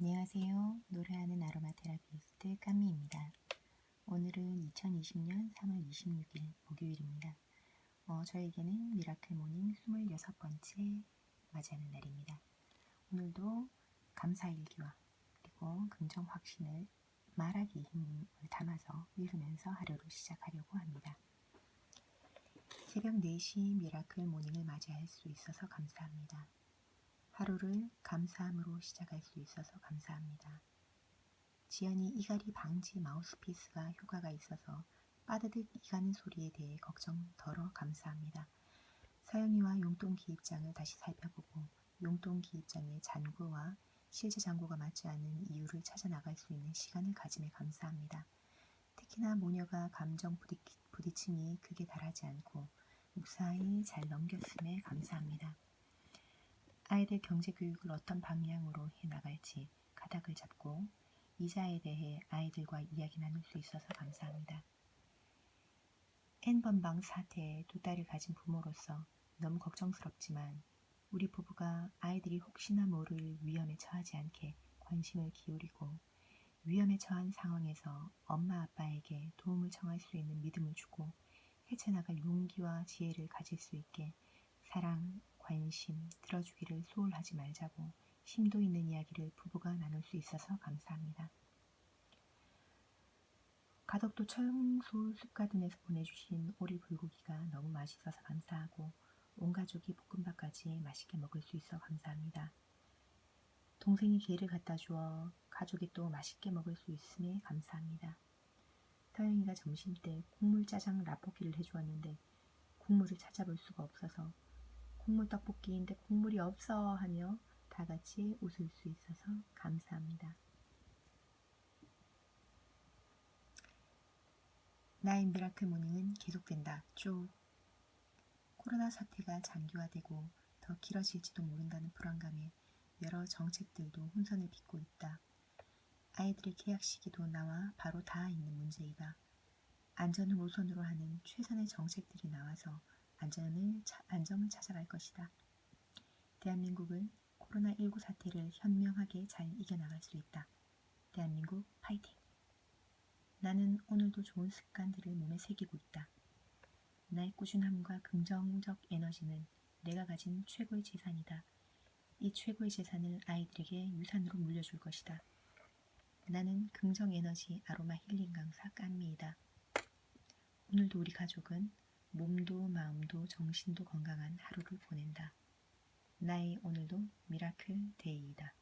안녕하세요. 노래하는 아로마 테라피스트 깜미입니다. 오늘은 2020년 3월 26일 목요일입니다. 어, 저에게는 미라클 모닝 26번째 맞이하는 날입니다. 오늘도 감사일기와 그리고 긍정 확신을 말하기 힘을 담아서 읽으면서 하루를 시작하려고 합니다. 새벽 4시 미라클 모닝을 맞이할 수 있어서 감사합니다. 하루를 감사함으로 시작할 수 있어서 감사합니다. 지연이 이갈이 방지 마우스피스가 효과가 있어서 빠드득 이가는 소리에 대해 걱정 덜어 감사합니다. 서영이와 용돈 기입장을 다시 살펴보고 용돈 기입장의 잔고와 실제 잔고가 맞지 않는 이유를 찾아 나갈 수 있는 시간을 가짐에 감사합니다. 특히나 모녀가 감정 부딪, 부딪힘이 극에 달하지 않고 무사히 잘 넘겼음에 감사합니다. 아이들 경제 교육을 어떤 방향으로 해 나갈지 가닥을 잡고 이자에 대해 아이들과 이야기 나눌 수 있어서 감사합니다. N번방 사태에 두 딸을 가진 부모로서 너무 걱정스럽지만 우리 부부가 아이들이 혹시나 모를 위험에 처하지 않게 관심을 기울이고 위험에 처한 상황에서 엄마 아빠에게 도움을 청할 수 있는 믿음을 주고 헤쳐나갈 용기와 지혜를 가질 수 있게 사랑, 관심, 들어주기를 소홀하지 말자고 심도 있는 이야기를 부부가 나눌 수 있어서 감사합니다. 가덕도 청소 숲가든에서 보내주신 오리 불고기가 너무 맛있어서 감사하고 온 가족이 볶음밥까지 맛있게 먹을 수 있어 감사합니다. 동생이 게를 갖다 주어 가족이 또 맛있게 먹을 수 있음에 감사합니다. 서영이가 점심때 국물 짜장 라볶이를 해주었는데 국물을 찾아볼 수가 없어서 국물 떡볶이인데 국물이 없어 하며 다 같이 웃을 수 있어서 감사합니다. 나의 미라클 모닝은 계속된다. 쭉. 코로나 사태가 장기화되고 더 길어질지도 모른다는 불안감에 여러 정책들도 혼선을 빚고 있다. 아이들의 계약 시기도 나와 바로 닿아 있는 문제이다. 안전을 우선으로 하는 최선의 정책들이 나와서 안전을, 차, 안정을 찾아갈 것이다. 대한민국은 코로나19 사태를 현명하게 잘 이겨나갈 수 있다. 대한민국 파이팅! 나는 오늘도 좋은 습관들을 몸에 새기고 있다. 나의 꾸준함과 긍정적 에너지는 내가 가진 최고의 재산이다. 이 최고의 재산을 아이들에게 유산으로 물려줄 것이다. 나는 긍정 에너지 아로마 힐링 강사 깐미이다. 오늘도 우리 가족은 몸도 마음도 정신도 건강한 하루를 보낸다. 나의 오늘도 미라클 데이이다.